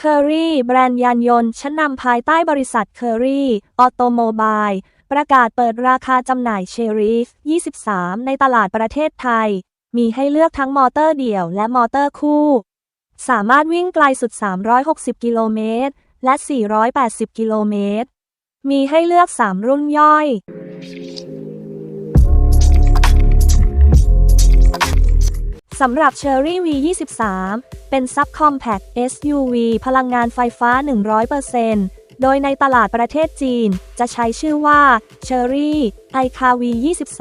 เคอรี่แบรนด์ยานยนต์ชั้นนำภายใต้บริษัทเคอรี่ออโตโมบายประกาศเปิดราคาจำหน่ายเชอรีฟ 23 ในตลาดประเทศไทย มีให้เลือกทั้งมอเตอร์เดี่ยวและมอเตอร์คู่ สามารถวิ่งไกลสุด 360 กิโลเมตร และ 480 กิโลเมตร มีให้เลือก 3 รุ่นย่อย สำหรับ Cherry V23 เป็น Subcompact SUV พลังงานไฟฟ้า 100%โดยในตลาดประเทศจีน จะใช้ชื่อว่า Cherry i-Car V23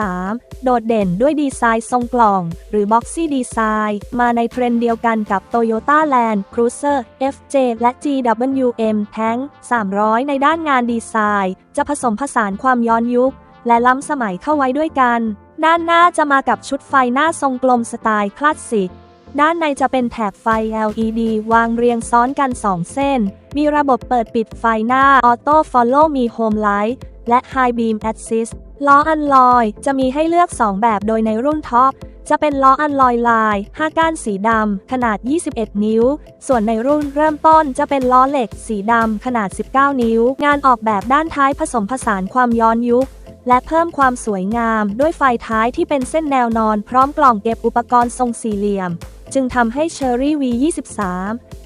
โดดเด่นด้วยดีไซน์ทรงกล่อง หรือ Boxy Design มาในเทรนด์เดียวกันกับ Toyota Land Cruiser FJ และ GWM Tank 300 ในด้านงานดีไซน์ จะผสมผสานความย้อนยุค และล้ำสมัยเข้าไว้ด้วยกัน ด้านหน้าจะมากับชุดไฟหน้าทรงกลมสไตล์คลาสสิก ด้านในจะเป็นแถบไฟ LED วางเรียงซ้อนกัน 2 เส้น มีระบบเปิดปิดไฟหน้า Auto Follow มี Home Light และ High Beam Assist ล้ออันลอยจะมีให้เลือก 2 แบบโดยในรุ่นท็อปจะเป็นล้ออันลอยลาย 5 ก้านสีดำ ขนาด 21 นิ้ว ส่วนในรุ่นเริ่มต้นจะเป็นล้อเหล็กสีดำ ขนาด 19 นิ้ว งานออกแบบด้านท้ายผสมผสานความย้อนยุค และเพิ่มความสวยงามด้วยไฟท้ายที่เป็นเส้นแนวนอนพร้อมกล่องเก็บอุปกรณ์ทรงสี่เหลี่ยม จึงทำให้ Cherry V23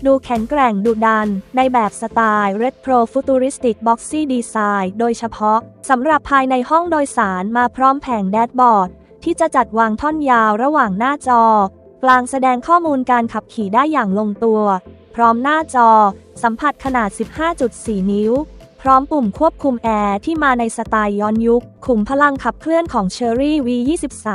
ดูแข็งแกร่งดุดัน ในแบบสไตล์ Retro Futuristic Boxy Design โดยเฉพาะสำหรับภายในห้องโดยสารมาพร้อมแผงแดชบอร์ด ที่จะจัดวางท่อนยาวระหว่างหน้าจอ กลางแสดงข้อมูลการขับขี่ได้อย่างลงตัว พร้อมหน้าจอ สัมผัสขนาด 15.4 นิ้ว พร้อมปุ่มควบคุมแอร์ที่มาในสไตล์ย้อนยุค ขุมพลังขับเคลื่อนของ Cherry V23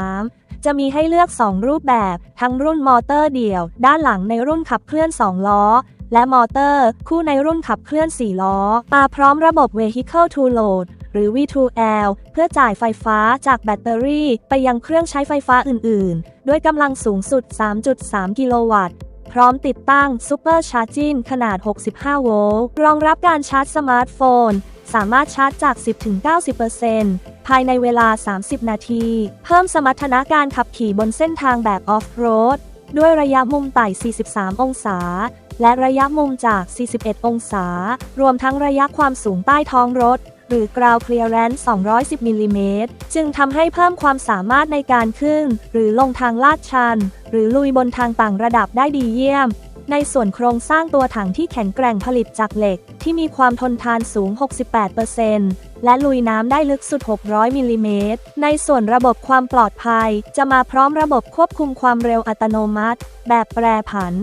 จะมีให้เลือก 2 รูปแบบ ทั้งรุ่นมอเตอร์เดี่ยว ด้านหลังในรุ่นขับเคลื่อน 2 ล้อ และมอเตอร์ คู่ในรุ่นขับเคลื่อน 4 ล้อ มาพร้อมระบบ Vehicle to Load หรือ V2L เพื่อจ่ายไฟฟ้าจากแบตเตอรี่ ไปยังเครื่องใช้ไฟฟ้าอื่น ๆ ด้วยกำลังสูงสุด 3.3 กิโลวัตต์ พร้อมติดตั้ง Super Charging ขนาด 65 โวลต์รองรับการชาร์จสมาร์ทโฟน สามารถชาร์จจาก 10-90%ภายในเวลา 30 นาที เพิ่มสมรรถนะการขับขี่บนเส้นทางแบบออฟโรดด้วยระยะมุมไต่ 43 องศา และระยะมุมจาก 41 องศา รวมทั้งระยะความสูงใต้ท้องรถ หรือ ground clearance 210 มิลลิเมตร จึงทำให้เพิ่มความสามารถในการขึ้น หรือลงทางลาดชัน หรือลุยบนทางต่างระดับได้ดีเยี่ยม ในส่วนโครงสร้างตัวถังที่แข็งแกร่งผลิตจากเหล็ก ที่มีความทนทานสูง 68%และลุยน้ำได้ลึกสุด 600 มิลลิเมตร ในส่วนระบบความปลอดภัย จะมาพร้อมระบบควบคุมความเร็วอัตโนมัติ แบบแปรผัน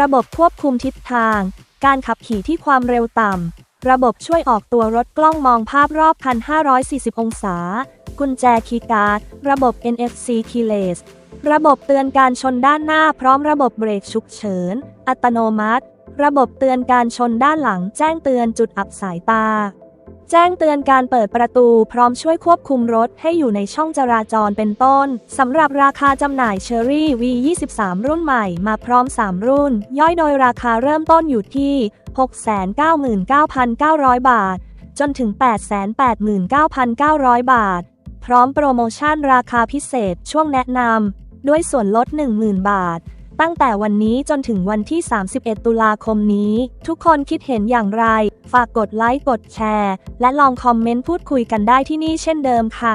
ระบบควบคุมทิศทาง การขับขี่ที่ความเร็วต่ำ ระบบช่วยออกตัวรถกล้องมองภาพรอบคัน540 องศา กุญแจคีย์การ์ด ระบบ NFC keyless ระบบเตือนการชนด้านหน้าพร้อมระบบเบรกฉุกเฉิน อัตโนมัติ ระบบเตือนการชนด้านหลัง แจ้งเตือนจุดอับสายตา แจ้งเตือนการเปิดประตูพร้อมช่วยควบคุมรถให้อยู่ในช่องจราจรเป็นต้น สำหรับราคาจำหน่าย Cherry V23 รุ่นใหม่มาพร้อม 3 รุ่น ย่อยโดยราคาเริ่มต้นอยู่ที่ 699,900 บาท จนถึง 889,900 บาท พร้อมโปรโมชั่นราคาพิเศษช่วงแนะนำ ด้วยส่วนลด 10,000 บาท ตั้งแต่วันนี้จนถึงวันที่ 31 ตุลาคมนี้ ทุกคนคิดเห็นอย่างไร ฝากกดไลค์ กดแชร์ และลองคอมเมนต์พูดคุยกันได้ที่นี่เช่นเดิมค่ะ